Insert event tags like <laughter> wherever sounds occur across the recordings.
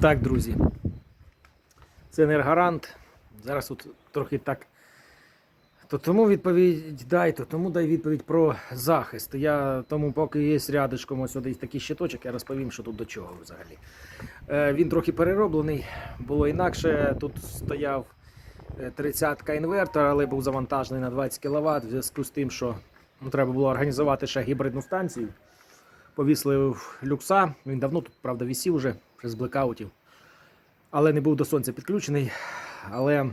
Так, друзі. Це енергорант. Зараз от трохи так. То тому відповідь дай, то тому дай відповідь про захист. Я тому, поки є рядишком ось десь такий щиточок, я розповім, що тут до чого взагалі. Е, він трохи перероблений, було інакше. Тут стояв 30-ка інвертор, але був завантажений на 20 кВт в зв'язку з тим, що ну, треба було організувати ще гібридну станцію. Повісили в люкса. Він давно тут, правда, вісів вже з блекаутів. Але не був до сонця підключений. Але,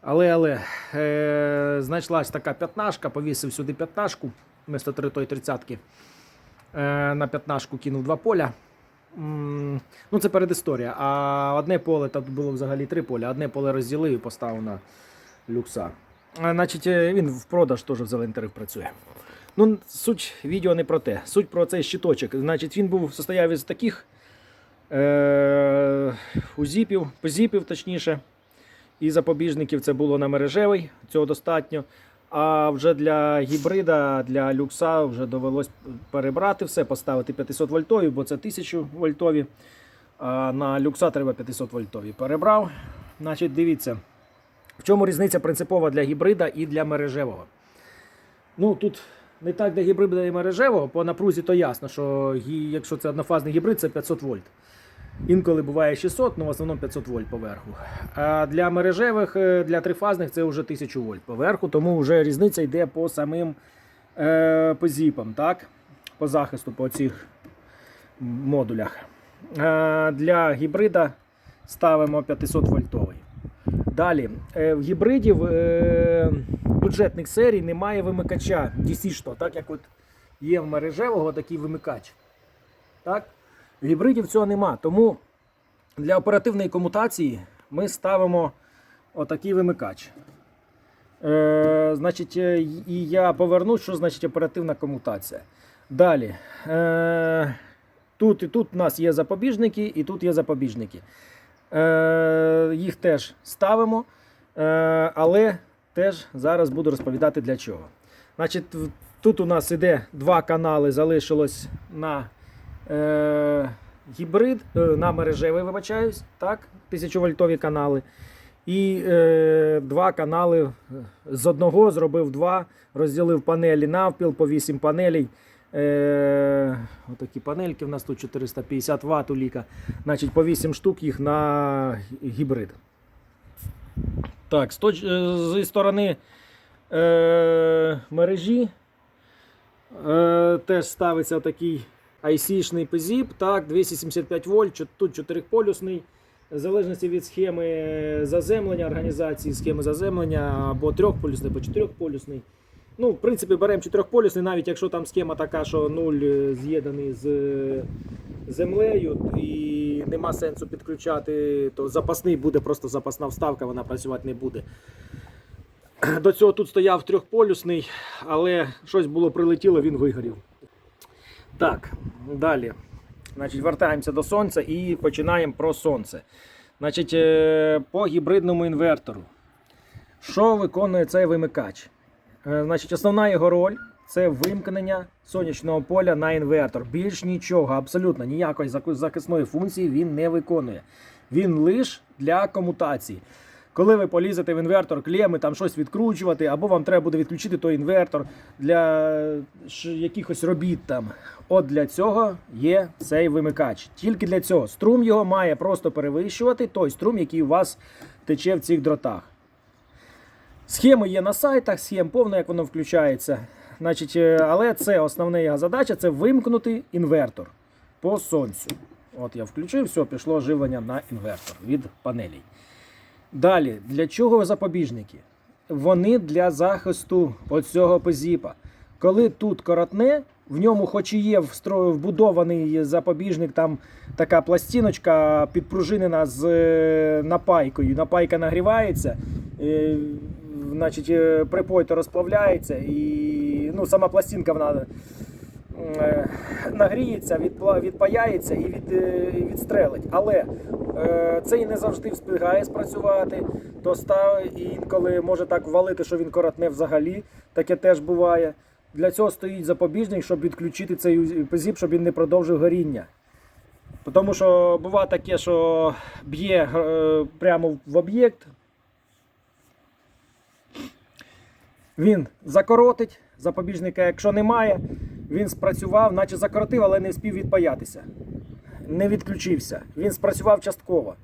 але, але е, знайшлась така п'ятнашка, повісив сюди п'ятнашку вместо тої тридцятки. Е, на п'ятнашку кинув два поля. М, Ну, це передісторія. А одне поле, тут було взагалі три поля, одне поле розділив і поставив на люкса. Значить, е, він в продаж теж в зелений працює. Ну, суть відео не про те. Суть про цей щиточок. Значить, він був состояв із таких е- узіпів, позіпів, точніше. І запобіжників це було на мережевий, цього достатньо. А вже для гібрида, для люкса вже довелось перебрати все, поставити 500 вольтові, бо це 1000 вольтові. А на люкса треба 500 вольтові. Перебрав. Значить, дивіться, в чому різниця принципова для гібрида і для мережевого. Ну, тут не так для гібрида і мережевого, по напрузі то ясно, що якщо це однофазний гібрид, це 500 вольт. Інколи буває 600, але в основному 500 вольт поверху. А для мережевих, е, для трифазних це вже 1000 вольт поверху, тому вже різниця йде по самим е, по зіпам, так? по захисту по цих модулях. Е, для гібрида ставимо 500 вольтовий. Далі, е, в гібридів е, бюджетних серій немає вимикача DC, так як от є в мережевого такий вимикач. Так? В гібридів цього нема. Тому для оперативної комутації ми ставимо отакий вимикач. Е, значить, е, і я поверну, що значить оперативна комутація. Далі. Е, тут і тут у нас є запобіжники, і тут є запобіжники. Е, їх теж ставимо, е, але теж зараз буду розповідати для чого. Значить, тут у нас іде два канали, залишилось на е, гібрид, е, на мережевий, вибачаюсь, так, 1000 вольтові канали. І е, два канали з одного зробив два, розділив панелі навпіл по 8 панелей. Е, отакі панельки у нас тут 450 Вт у ліка. Значить, по 8 штук їх на гібрид. Так, е, зі сторони е, мережі е, теж ставиться такий IC-шний PZIP, так, 275 вольт, тут 4-полюсний. В залежності від схеми заземлення організації, схеми заземлення або трьохполюсний, або чотирьохполюсний. Ну, в принципі, беремо чотирьохполюсний, навіть якщо там схема така, що нуль е, з'єднаний з е, землею і нема сенсу підключати, то запасний буде просто запасна вставка, вона працювати не буде. <clears throat> До цього тут стояв трьохполюсний, але щось було прилетіло, він вигорів. Так, далі. Значить, вертаємося до сонця і починаємо про сонце. Значить, е, по гібридному інвертору. Що виконує цей вимикач? Е, Значить, основна його роль це вимкнення сонячного поля на інвертор. Більш нічого, абсолютно ніякої захисної функції він не виконує. Він лише для комутації. Коли ви полізете в інвертор, клеми, там щось відкручувати, або вам треба буде відключити той інвертор для якихось робіт там. От для цього є цей вимикач. Тільки для цього. Струм його має просто перевищувати той струм, який у вас тече в цих дротах. Схеми є на сайтах, схем повно, як воно включається. Значить, е, але це основна його задача це вимкнути інвертор по сонцю. От я включив, все, пішло живлення на інвертор від панелей. Далі, для чого запобіжники? Вони для захисту оцього позіпа. Коли тут коротне, в ньому хоч і є вбудований запобіжник, там така пластиночка підпружинена з е, напайкою. Напайка нагрівається, е, значить, е, припой то розплавляється, і ну, сама пластинка вона е, нагріється, відпаяється і від, е, відстрелить. Але це і не завжди встигає спрацювати. То став, і інколи може так валити, що він коротне взагалі. Таке теж буває. Для цього стоїть запобіжник, щоб відключити цей позіп, щоб він не продовжив горіння. Тому що буває таке, що б'є прямо в об'єкт. Він закоротить запобіжника, якщо немає, він спрацював, наче закоротив, але не встиг відпаятися. Не відключився. Він спрацював частково.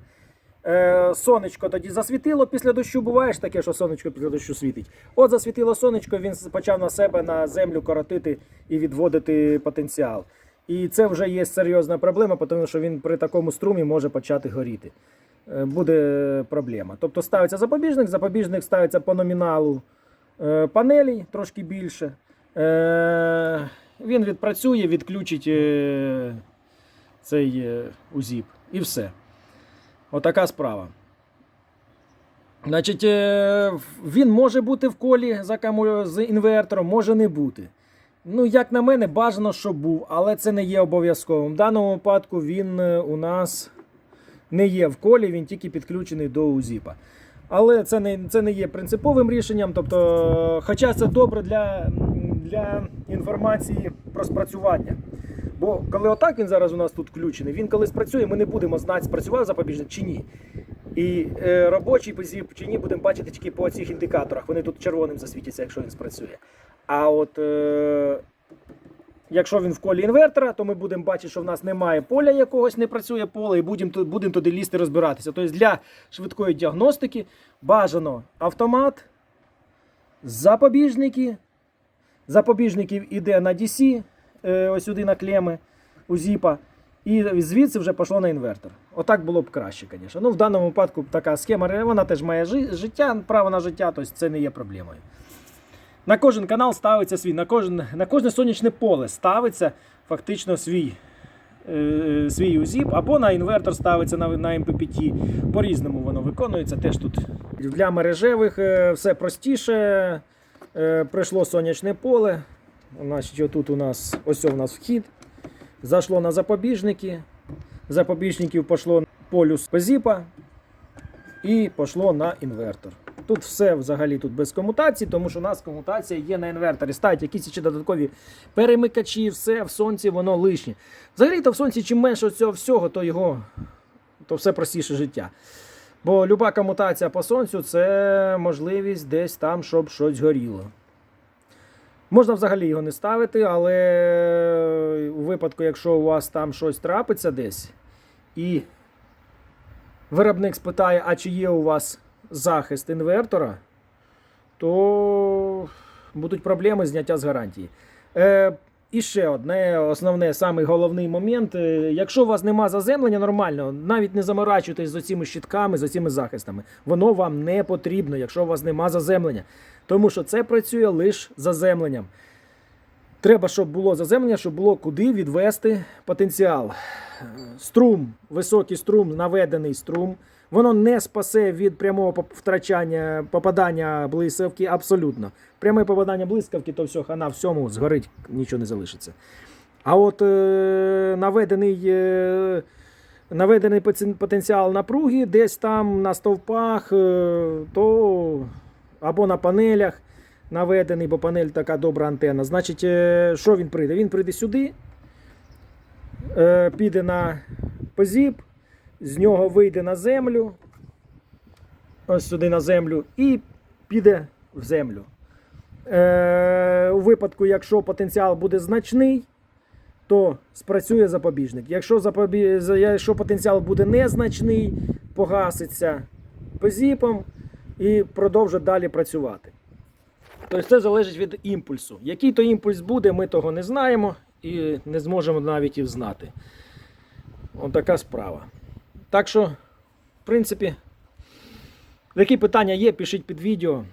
Е, сонечко тоді засвітило після дощу. Буває ж таке, що сонечко після дощу світить. От засвітило сонечко, він почав на себе на землю коротити і відводити потенціал. І це вже є серйозна проблема, тому що він при такому струмі може почати горіти. Е, Буде проблема. Тобто ставиться запобіжник, запобіжник ставиться по номіналу е, панелі трошки більше. Е, Він відпрацює, відключить е, цей узіп. І все. Отака справа. Значить, він може бути в колі з, інвертором, може не бути. Ну, як на мене, бажано, щоб був, але це не є обов'язковим. В даному випадку він у нас не є в колі, він тільки підключений до УЗІПа. Але це не, це не є принциповим рішенням. Тобто, хоча це добре для, для інформації про спрацювання. Бо коли отак він зараз у нас тут включений, він коли спрацює, ми не будемо знати, спрацював запобіжник чи ні. І е, робочий позів чи ні будемо бачити тільки по цих індикаторах. Вони тут червоним засвітяться, якщо він спрацює. А от е, якщо він в колі інвертора, то ми будемо бачити, що в нас немає поля якогось, не працює поле, і будемо будемо туди лізти розбиратися. Тобто для швидкої діагностики бажано автомат, запобіжники. Запобіжників іде на DC, е, ось сюди на клеми у зіпа. І звідси вже пішло на інвертор. Отак було б краще, звісно. Ну, в даному випадку така схема, вона теж має життя, право на життя, тобто це не є проблемою. На кожен канал ставиться свій, на, кожен, на кожне сонячне поле ставиться фактично свій, е, свій узіп, або на інвертор ставиться на, на MPPT. По-різному воно виконується. Теж тут для мережевих е, все простіше. Е, прийшло сонячне поле. Значить, тут у нас ось у нас вхід. Зайшло на запобіжники. Запобіжників пішло полюс позіпа і пішло на інвертор. Тут все взагалі тут без комутації, тому що у нас комутація є на інверторі. Ставить якісь ще додаткові перемикачі, все в сонці воно лишнє. Взагалі, то в сонці чим менше цього всього, то його то все простіше життя. Бо люба комутація по сонцю це можливість десь там, щоб щось горіло. Можна взагалі його не ставити, але у випадку, якщо у вас там щось трапиться десь, і виробник спитає, а чи є у вас захист інвертора, то будуть проблеми зняття з гарантії. Е, і ще одне основне, самий головний момент. Е, Якщо у вас нема заземлення нормально, навіть не заморачуйтесь з цими щитками, з цими захистами. Воно вам не потрібно, якщо у вас нема заземлення. Тому що це працює лише заземленням. Треба, щоб було заземлення, щоб було куди відвести потенціал. Струм, високий струм, наведений струм. Воно не спасе від прямого втрачання попадання блискавки абсолютно. Пряме попадання блискавки, то все, хана всьому згорить, нічого не залишиться. А от е, наведений, е, наведений потенціал напруги десь там на стовпах, е, то або на панелях наведений, бо панель така добра антенна. Значить, е, що він прийде? Він прийде сюди, е, піде на позіп, з нього вийде на землю, ось сюди на землю, і піде в землю. Е, у випадку, якщо потенціал буде значний, то спрацює запобіжник. Якщо, запобі... якщо потенціал буде незначний, погаситься позіпом і продовжить далі працювати. Тобто це залежить від імпульсу. Який то імпульс буде, ми того не знаємо і не зможемо навіть і взнати. Ось така справа. Так що, в принципі, які питання є, пишіть під відео.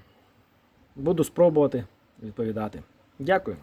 Буду спробувати відповідати. Дякую.